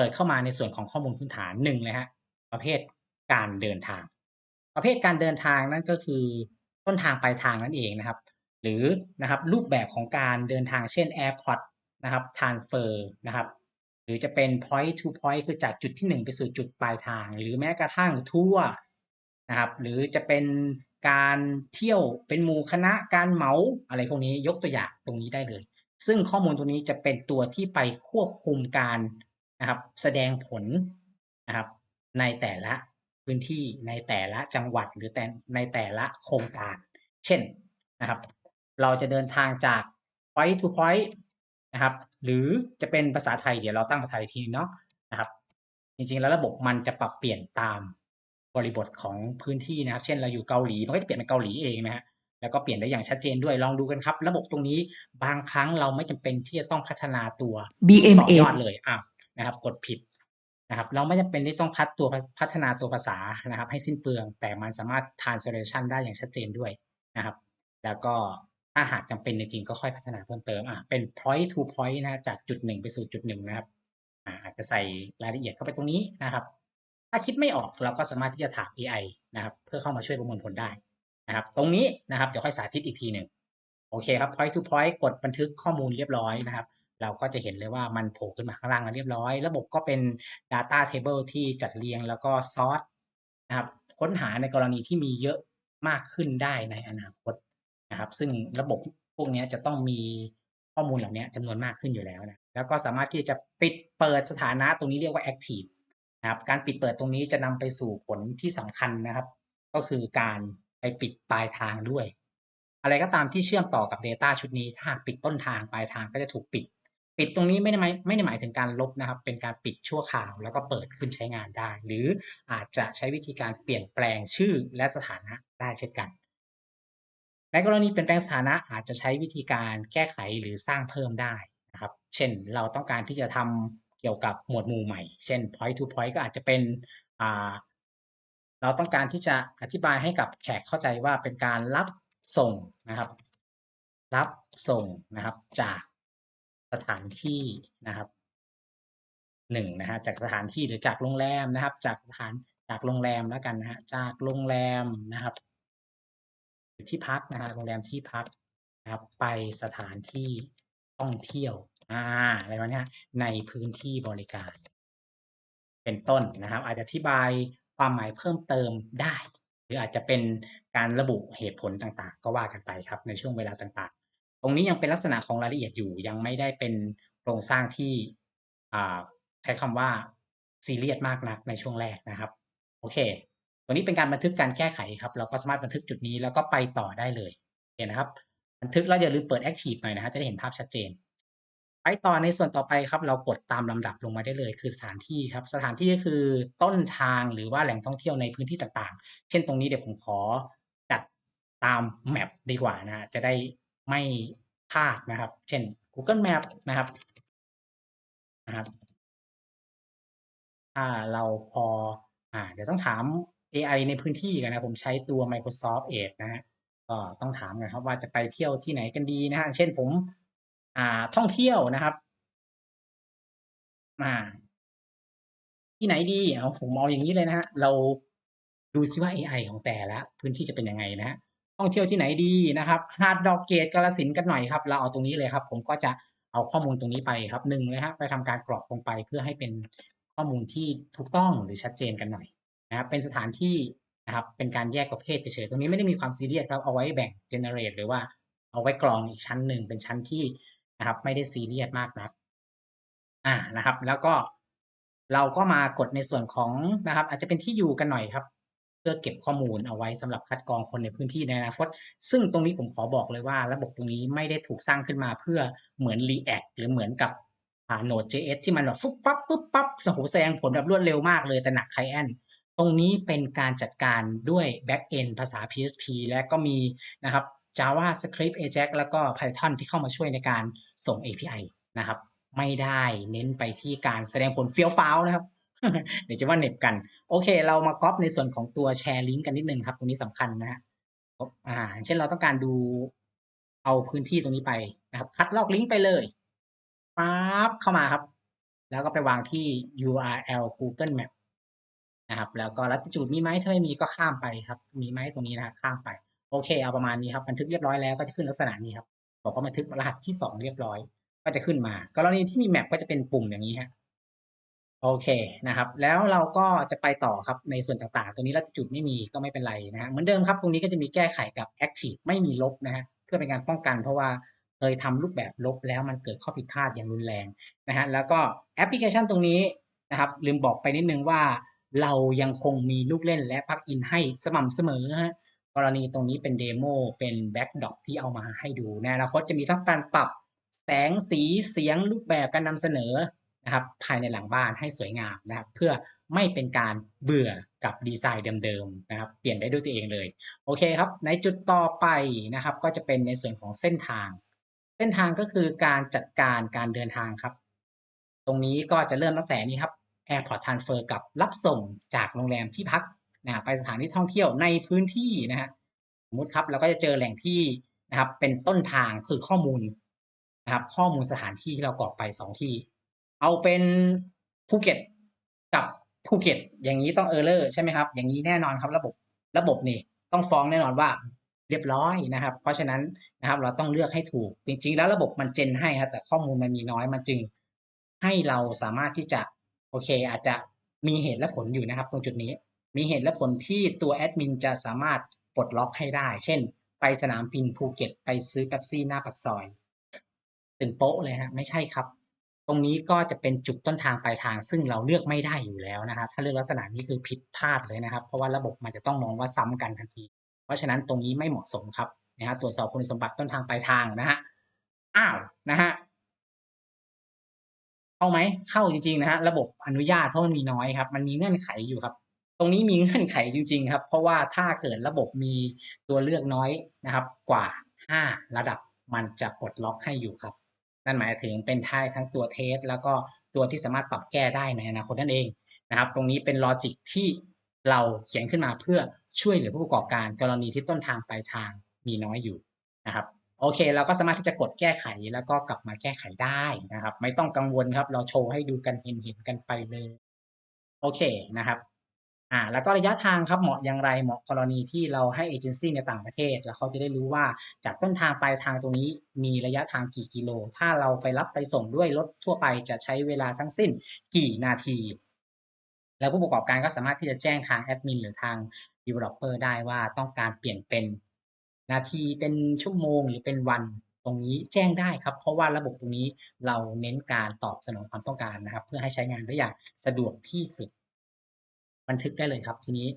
ปิดเข้ามาในส่วนของข้อมูลพื้นฐานหนึ่งเลยฮะประเภทการเดินทาง ประเภทการเดินทางนั่นก็คือต้นทางปลายทางนั่นเองนะครับ หรือนะครับรูปแบบของการเดินทางเช่น airport นะครับ transfer นะครับ หรือจะเป็น point to point คือจากจุดที่ 1 ไปสู่จุดปลายทาง หรือแม้กระทั่งทัวร์นะครับ หรือจะเป็นการเที่ยวเป็นหมู่คณะการเหมาอะไรพวกนี้ยกตัวอย่างตรงนี้ได้เลย ซึ่งข้อมูลตรงนี้จะเป็นตัวที่ไปควบคุมการ นะครับ แสดงผลนะครับ ในแต่ละพื้นที่ในแต่ละจังหวัดหรือแต่ในแต่ละโครงการ เช่นนะครับ เราจะเดินทางจาก point to point นะครับ หรือจะเป็นภาษาไทย เดี๋ยวเราตั้งภาษาไทยทีเนาะนะครับ จริงๆ แล้วระบบมันจะปรับเปลี่ยนตามบริบทของพื้นที่นะครับ เช่นเราอยู่เกาหลีมันก็จะเปลี่ยนเป็นเกาหลีเองนะฮะแล้วก็เปลี่ยนได้อย่างชัดเจนด้วยลองดูกันครับ ระบบตรงนี้บางครั้งเราไม่จำเป็นที่จะต้องพัฒนาตัวต่อ BMA ยอดเลยอะ นะครับ กดผิดนะครับ เราไม่จำเป็นที่ต้องพัฒตัวพัฒนาตัวภาษานะครับ ให้สิ้นเปลือง แต่มันสามารถ translation ได้อย่างชัดเจนด้วยนะครับ แล้วก็ถ้าหากจำเป็นจริงๆก็ค่อยพัฒนาเพิ่มเติมอะเป็น point to point นะจากจุดหนึ่งไปสู่จุดหนึ่งนะครับอาอาจจะใส่รายละเอียดเข้าไปตรงนี้นะครับ ถ้าคิดไม่ออกเราก็สามารถที่จะถาม AI นะครับ เพื่อเข้ามาช่วยประมวลผลได้นะครับ ตรงนี้นะครับเดี๋ยวค่อยสาธิตอีกทีหนึ่งโอเคครับ point to point กดบันทึกข้อมูลเรียบร้อยนะครับ เราก็จะเห็นเลยว่ามันโผล่ขึ้นมาข้างล่างแล้วเรียบร้อย ระบบก็เป็น data table ที่จัดเรียงแล้วก็ซอร์ตนะครับค้นหาในกรณีที่มีเยอะมากขึ้นได้ในอนาคตนะครับ ซึ่งระบบพวกนี้จะต้องมีข้อมูลเหล่านี้จำนวนมากขึ้นอยู่แล้วนะแล้วก็สามารถที่จะปิดเปิดสถานะตรงนี้เรียกว่า active นะครับการปิดเปิดตรงนี้จะนำไปสู่ผลที่สำคัญนะครับ ก็คือการไปปิดปลายทางด้วย อะไรก็ตามที่เชื่อมต่อกับ Data ชุดนี้ถ้าปิดต้นทางปลายทางก็จะถูกปิด ปิดตรงนี้ไม่ได้หมายไม่ได้หมายถึงการลบนะครับ เป็นการปิดชั่วคราวแล้วก็เปิดขึ้นใช้งานได้ หรืออาจจะใช้วิธีการเปลี่ยนแปลงชื่อและสถานะได้เช่นกัน ในกรณีเปลี่ยนแปลงสถานะอาจจะใช้วิธีการแก้ไขหรือสร้างเพิ่มได้นะครับ เช่นเราต้องการที่จะทำเกี่ยวกับหมวดหมู่ใหม่ เช่น point to point ก็อาจจะเป็นอ่าเราต้องการที่จะอธิบายให้กับแขกเข้าใจว่าเป็นการรับส่งนะครับ รับส่งนะครับจาก สถานที่นะครับหนึ่งนะฮะจากสถานที่หรือจากโรงแรมนะครับ จากสถานจากโรงแรมแล้วกันนะฮะจากโรงแรมนะครับหรือที่พักนะฮะโรงแรมที่พักนะครับ ไปสถานที่ท่องเที่ยวอ่าอะไรวะเนี่ยในพื้นที่บริการ เป็นต้นนะครับ อาจจะอธิบายความหมายเพิ่มเติมได้ หรืออาจจะเป็นการระบุเหตุผลต่างๆ ก็ว่ากันไปครับในช่วงเวลาต่างๆ ตรงนี้ยังเป็นลักษณะของรายละเอียดอยู่ยังไม่ได้เป็นโครงสร้างที่ใช้คำว่าซีเรียสมากนักในช่วงแรกนะครับโอเค ตัวนี้เป็นการบันทึกการแก้ไขครับ เราก็สามารถบันทึกจุดนี้แล้วก็ไปต่อได้เลยเห็นนะครับ บันทึกแล้วอย่าลืมเปิด Active หน่อยนะฮะจะได้เห็นภาพชัดเจน ไปต่อในส่วนต่อไปครับ เรากดตามลำดับลงมาได้เลย คือสถานที่ครับ สถานที่ก็คือต้นทางหรือว่าแหล่งท่องเที่ยวในพื้นที่ต่างๆ เช่นตรงนี้เดี๋ยวผมขอจัดตามแมปดีกว่านะจะได้ ไม่พลาดนะครับ เช่น Google Map นะครับนะครับถ้าเราพออ่าเดี๋ยวต้องถาม AI ในพื้นที่กันนะผมใช้ตัว Microsoft Edge นะฮะก็ต้องถามกันครับว่าจะไปเที่ยวที่ไหนกันดีนะฮะเช่นผมอ่าท่องเที่ยวนะครับอ่าที่ไหนดีเอาผมเอาอย่างนี้เลยนะฮะเราดูซิว่า AI ของแต่ละพื้นที่จะเป็นยังไงนะฮะ ท่องเที่ยวที่ไหนดีนะครับหาดดอกเกตกาฬสินกันหน่อยครับ เราเอาตรงนี้เลยครับ ผมก็จะเอาข้อมูลตรงนี้ไปครับหนึ่งเลยฮะไปทำการกรอกลงไปเพื่อให้เป็นข้อมูลที่ถูกต้องหรือชัดเจนกันหน่อยนะครับ เป็นสถานที่นะครับ เป็นการแยกประเภทเฉยๆตรงนี้ไม่ได้มีความซีเรียสครับเอาไว้แบ่ง generate หรือว่าเอาไว้กรองอีกชั้นหนึ่งเป็นชั้นที่นะครับ ไม่ได้ซีเรียสมากนักอ่านะครับ แล้วก็เราก็มากดในส่วนของนะครับ อาจจะเป็นที่อยู่กันหน่อยครับ เพื่อเก็บข้อมูลเอาไว้สำหรับคัดกรองคนในพื้นที่ในอนาคต ซึ่งตรงนี้ผมขอบอกเลยว่า ระบบตรงนี้ไม่ได้ถูกสร้างขึ้นมาเพื่อเหมือน React หรือเหมือนกับ Node.js ที่มันแบบฟุบปั๊บปุ๊บปั๊บโอ้โหแสดงผลแบบรวดเร็วมากเลยแต่หนักไคแอนตรงนี้เป็นการจัดการด้วย Backend ภาษา PHP และก็มีนะครับ JavaScript Ajax แล้วก็ Python ที่เข้ามาช่วยในการส่ง API นะครับ ไม่ได้เน้นไปที่การแสดงผลเฟี้ยวฟ้าวนะครับ เดี๋ยวจะว่าเหน็บกัน โอเค เรามาก๊อปในส่วนของตัวแชร์ลิงก์กันนิดนึงครับ ตรงนี้สำคัญนะฮะอ่าอย่าเช่นเราต้องการดูเอาพื้นที่ตรงนี้ไปนะครับ คัดลอกลิงก์ไปเลยปั๊บเข้ามาครับ แล้วก็ไปวางที่ URL Google Map นะครับ แล้วก็ latitude มีไหมถ้าไม่มีก็ข้ามไปครับ มีไหมตรงนี้นะครับข้ามไป โอเค เอาประมาณนี้ครับ บันทึกเรียบร้อยแล้วก็จะขึ้นลักษณะนี้ครับ บอกว่าบันทึกรหัสที่สองเรียบร้อย ก็จะขึ้นมา กรณีที่มีแมปก็จะเป็นปุ่มอย่างนี้ฮะ โอเคนะครับ แล้วเราก็จะไปต่อครับในส่วนต่างๆตรงนี้ latitude ไม่มีก็ไม่เป็นไรนะฮะเหมือนเดิมครับ ตรงนี้ก็จะมีแก้ไขกับ active ไม่มีลบนะฮะเพื่อเป็นการป้องกันเพราะว่าเคยทำรูปแบบลบแล้วมันเกิดข้อผิดพลาดอย่างรุนแรงนะฮะแล้วก็แอปพลิเคชันตรงนี้นะครับลืมบอกไปนิดนึงว่าเรายังคงมีลูกเล่นและปลั๊กอินให้สม่ำเสมอฮะกรณีตรงนี้เป็นเดโมเป็นแบ็กดอปที่เอามาให้ดูในอนาคตจะมีทั้งการปรับแสงสีเสียงรูปแบบการนำเสนอ นะครับภายในหลังบ้านให้สวยงามนะครับ เพื่อไม่เป็นการเบื่อกับดีไซน์เดิมๆนะครับ เปลี่ยนได้ด้วยตัวเองเลย โอเคครับ ในจุดต่อไปนะครับ ก็จะเป็นในส่วนของเส้นทาง เส้นทางก็คือการจัดการการเดินทางครับ ตรงนี้ก็จะเริ่มตั้งแต่นี้ครับ Airport Transfer กับรับส่งจากโรงแรมที่พักนะไปสถานที่ท่องเที่ยวในพื้นที่นะฮะสมมติครับเราก็จะเจอแหล่งที่นะครับ เป็นต้นทางคือข้อมูลนะครับ ข้อมูลสถานที่ที่เรากรอกไปสองที่ เอาเป็นภูเก็ตกับภูเก็ตอย่างนี้ต้องเออร์เลอร์ใช่ไหมครับ อย่างนี้แน่นอนครับระบบระบบนี่ต้องฟ้องแน่นอนว่าเรียบร้อยนะครับ เพราะฉะนั้นนะครับ เราต้องเลือกให้ถูก จริง ๆ แล้วระบบมันเจนให้ครับแต่ข้อมูลมันมีน้อยมันจึง ให้เราสามารถที่จะโอเค อาจจะมีเหตุและผลอยู่นะครับ ตรงจุดนี้ มีเหตุและผลที่ตัวแอดมินจะสามารถปลดล็อกให้ได้ เช่น ไปสนามบินภูเก็ต ไปซื้อเป๊ปซี่หน้าปากซอยตึงโป๊ะเลยฮะไม่ใช่ครับ รงนี้ก็จะเป็นจุดต้นทางปลายทาง ซึ่งเราเลือกไม่ได้อยู่แล้วนะครับ ถ้าเลือกลักษณะนี้คือผิดพลาดเลยนะครับ เพราะว่าระบบมันจะต้องมองว่าซ้ำกันทันที เพราะฉะนั้นตรงนี้ไม่เหมาะสมครับนะฮะตรวจสอบคุณสมบัติต้นทางปลายทางนะฮะอ้าวนะฮะเข้าไหมเข้าจริงๆนะฮะระบบอนุญาตเพราะมันมีน้อยครับ มันมีเงื่อนไขอยู่ครับ ตรงนี้มีเงื่อนไขจริง ๆ ครับ เพราะว่าถ้าเกิดระบบมีตัวเลือกน้อยนะครับ กว่า 5 ระดับมันจะปลดล็อกให้อยู่ครับ นั่นหมายถึงเป็นท้ายทั้งตัวเทส แล้วก็ตัวที่สามารถปรับแก้ได้ในอนาคตนั่นเองนะครับ ตรงนี้เป็นลอจิกที่เราเขียนขึ้นมาเพื่อช่วยเหลือผู้ประกอบการกรณีที่ต้นทางปลายทางมีน้อยอยู่นะครับโอเค เราก็สามารถที่จะกดแก้ไขแล้วก็กลับมาแก้ไขได้นะครับ ไม่ต้องกังวลครับ เราโชว์ให้ดูกันเห็นเห็นกันไปเลย โอเคนะครับ อ่าแล้วก็ระยะทางครับเหมาะอย่างไรเหมาะกรณีที่เราให้เอเจนซี่ในต่างประเทศ แล้วเขาจะได้รู้ว่าจากต้นทางปลายทางตรงนี้มีระยะทางกี่กิโล ถ้าเราไปรับไปส่งด้วยรถทั่วไปจะใช้เวลาทั้งสิ้นกี่นาที แล้วผู้ประกอบการก็สามารถที่จะแจ้งทางแอดมินหรือทาง developer ได้ว่าต้องการเปลี่ยนเป็นนาทีเป็นชั่วโมงหรือเป็นวันตรงนี้แจ้งได้ครับ เพราะว่าระบบตรงนี้เราเน้นการตอบสนองความต้องการนะครับ เพื่อให้ใช้งานได้อย่างสะดวกที่สุด บันทึกได้เลยครับ ทีนี้